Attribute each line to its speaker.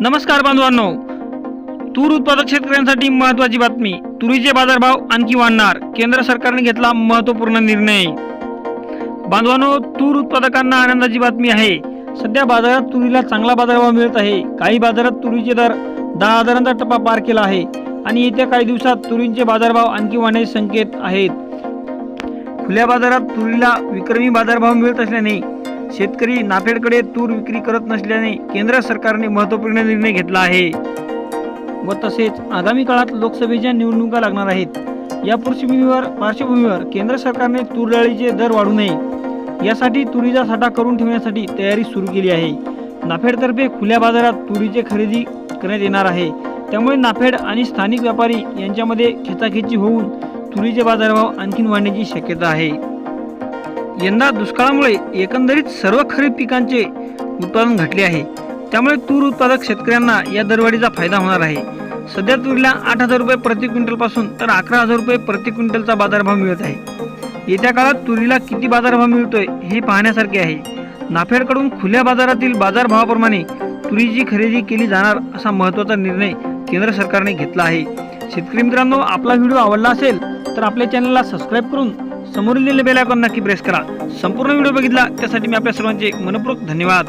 Speaker 1: नमस्कार बांधवांनो. तूर उत्पादक शेतकऱ्यांसाठी महत्त्वाची बातमी. तुरीचे बाजारभाव आणखी वाढणार. केंद्र सरकारने घेतला महत्त्वपूर्ण निर्णय. बांधवांनो तूर उत्पादकांना आनंदाची बातमी आहे. सध्या बाजारात तुरीला चांगला बाजारभाव मिळत आहे. काही बाजारात तुरीचे दर दहा हजारांचा टप्पा पार केला आहे. आणि येत्या काही दिवसात तुरींचे बाजारभाव आणखी वाढण्याचे संकेत आहेत. खुल्या बाजारात तुरीला विक्रमी बाजारभाव मिळत असल्याने शेतकरी नाफेडकडे तूर विक्री करत नसल्याने केंद्र सरकारने महत्त्वपूर्ण निर्णय घेतला आहे. व तसेच आगामी काळात लोकसभेच्या निवडणुका लागणार आहेत. या पार्श्वभूमीवर पार्श्वभूमीवर केंद्र सरकारने तूर डाळीचे दर वाढू नये. यासाठी तुरीचा साठा करून ठेवण्यासाठी तयारी सुरू केली आहे. नाफेडतर्फे खुल्या बाजारात तुरीचे खरेदी करण्यात येणार आहे. त्यामुळे नाफेड आणि स्थानिक व्यापारी यांच्यामध्ये खेचाखेची होऊन तुरीचे बाजारभाव आणखीन वाढण्याची शक्यता आहे. यंदा दुष्काळामुळे एकंदरीत सर्व खरीप पिकांचे उत्पादन घटले आहे. त्यामुळे तूर उत्पादक शेतकऱ्यांना या दरवाढीचा फायदा होणार आहे. सध्या तुरीला आठ हजार रुपये प्रति क्विंटलपासून तर अकरा हजार रुपये प्रति क्विंटलचा बाजारभाव मिळत आहे. येत्या काळात तुरीला किती बाजारभाव मिळतोय हे पाहण्यासारखे आहे. नाफेडकडून खुल्या बाजारातील बाजारभावाप्रमाणे तुरीची खरेदी केली जाणार असा महत्त्वाचा निर्णय केंद्र सरकारने घेतला आहे. शेतकरी मित्रांनो आपला व्हिडिओ आवडला असेल तर आपल्या चॅनलला सबस्क्राईब करून समोरील बेल आयकॉन नक्की प्रेस करा. संपूर्ण व्हिडिओ बघितला त्यासाठी मी आपल्या सर्वांचे मनपूर्वक धन्यवाद.